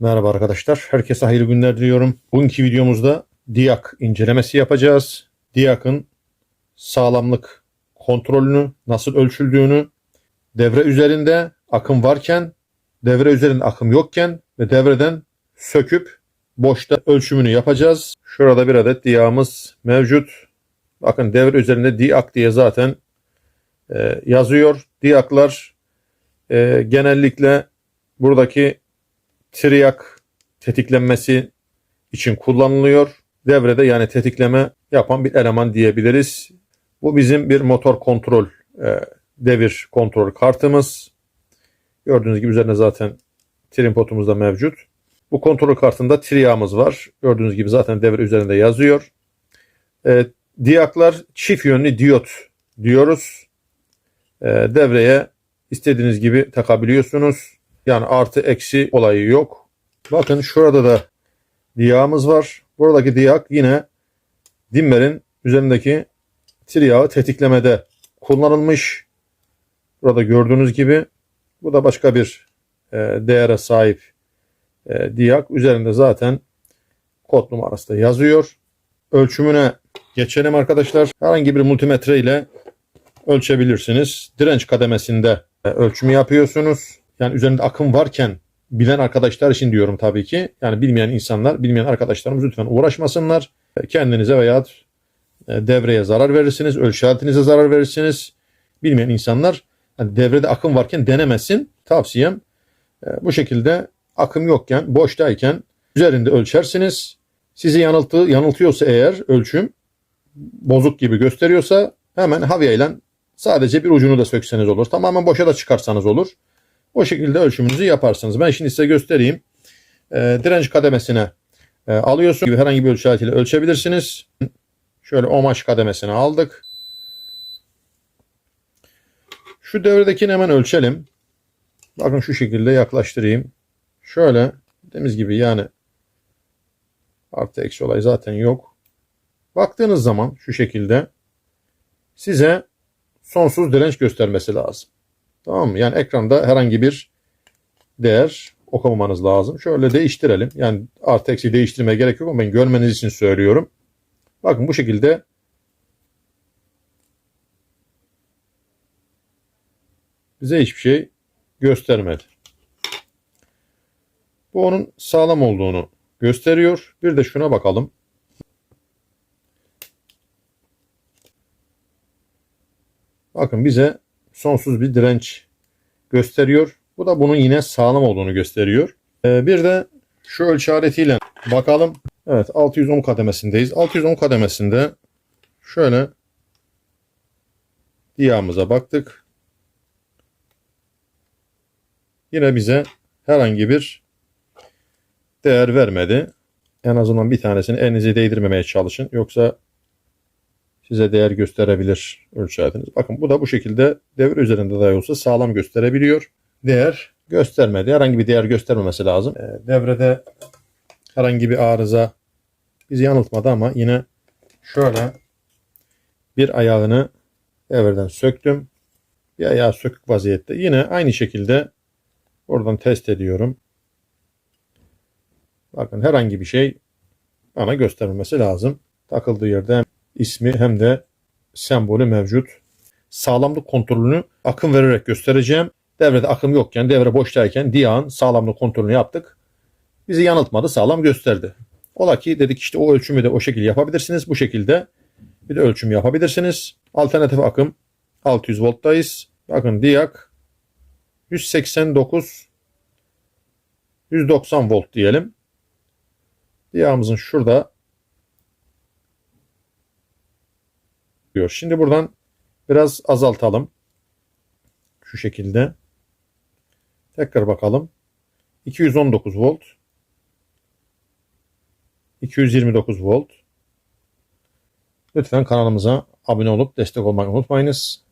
Merhaba arkadaşlar. Herkese hayırlı günler diliyorum. Bugünkü videomuzda DIAK incelemesi yapacağız. DIAK'ın sağlamlık kontrolünü, nasıl ölçüldüğünü, devre üzerinde akım varken, devre üzerinde akım yokken ve devreden söküp boşta ölçümünü yapacağız. Şurada bir adet DIAK'ımız mevcut. Bakın devre üzerinde DIAK diye zaten e, yazıyor. DIAK'lar e, genellikle buradaki triyak tetiklenmesi için kullanılıyor. Devrede yani tetikleme yapan bir eleman diyebiliriz. Bu bizim bir motor kontrol e, devir kontrol kartımız. Gördüğünüz gibi üzerinde zaten trim potumuz da mevcut. Bu kontrol kartında triyağımız var. Gördüğünüz gibi zaten devre üzerinde yazıyor. E, diyaklar çift yönlü diyot diyoruz. E, devreye istediğiniz gibi takabiliyorsunuz. Yani artı eksi olayı yok. Bakın şurada da diyağımız var. Buradaki diyak yine dimmerin üzerindeki triyağı tetiklemede kullanılmış. Burada gördüğünüz gibi bu da başka bir e, değere sahip e, diyak. Üzerinde zaten kod numarası da yazıyor. Ölçümüne geçelim arkadaşlar. Herhangi bir multimetre ile ölçebilirsiniz. Direnç kademesinde e, ölçümü yapıyorsunuz. Yani üzerinde akım varken bilen arkadaşlar için diyorum tabii ki. Yani bilmeyen insanlar, bilmeyen arkadaşlarımız lütfen uğraşmasınlar. Kendinize veya devreye zarar verirsiniz, ölçü zarar verirsiniz. Bilmeyen insanlar yani devrede akım varken denemesin. Tavsiyem e, bu şekilde akım yokken, boştayken üzerinde ölçersiniz. Sizi yanıltı, yanıltıyorsa eğer ölçüm bozuk gibi gösteriyorsa hemen havayla sadece bir ucunu da sökseniz olur. Tamamen boşa da çıkarsanız olur. O şekilde ölçümünüzü yaparsınız. Ben şimdi size göstereyim. E, direnç kademesine e, alıyorsunuz. Gibi herhangi bir ölçü aletiyle ölçebilirsiniz. Şöyle omaş kademesine aldık. Şu devredekini hemen ölçelim. Bakın şu şekilde yaklaştırayım. Şöyle dediğimiz gibi yani artı eksi olay zaten yok. Baktığınız zaman şu şekilde size sonsuz direnç göstermesi lazım. Tamam mı? Yani ekranda herhangi bir değer okumamanız lazım. Şöyle değiştirelim. Yani artı eksi değiştirmeye gerek yok ama ben görmeniz için söylüyorum. Bakın bu şekilde bize hiçbir şey göstermedi. Bu onun sağlam olduğunu gösteriyor. Bir de şuna bakalım. Bakın bize sonsuz bir direnç gösteriyor. Bu da bunun yine sağlam olduğunu gösteriyor. Ee, bir de şu ölçü aletiyle bakalım. Evet 610 kademesindeyiz. 610 kademesinde şöyle diyağımıza baktık. Yine bize herhangi bir değer vermedi. En azından bir tanesini elinize değdirmemeye çalışın. Yoksa size değer gösterebilir ölçü. Bakın bu da bu şekilde devre üzerinde dahi olsa sağlam gösterebiliyor. Değer göstermedi. Herhangi bir değer göstermemesi lazım. Ee, devrede herhangi bir arıza bizi yanıltmadı ama yine şöyle bir ayağını devreden söktüm. Bir ayağı sökük vaziyette. Yine aynı şekilde oradan test ediyorum. Bakın herhangi bir şey bana göstermemesi lazım. Takıldığı yerde ismi hem de sembolü mevcut. Sağlamlık kontrolünü akım vererek göstereceğim. Devrede akım yokken, devre boştayken diyağın sağlamlık kontrolünü yaptık. Bizi yanıltmadı, sağlam gösterdi. Ola ki dedik işte o ölçümü de o şekilde yapabilirsiniz. Bu şekilde bir de ölçüm yapabilirsiniz. Alternatif akım 600 volttayız. Bakın diyak 189 190 volt diyelim. Diyağımızın şurada diyor. Şimdi buradan biraz azaltalım. Şu şekilde. Tekrar bakalım. 219 volt. 229 volt. Lütfen kanalımıza abone olup destek olmayı unutmayınız.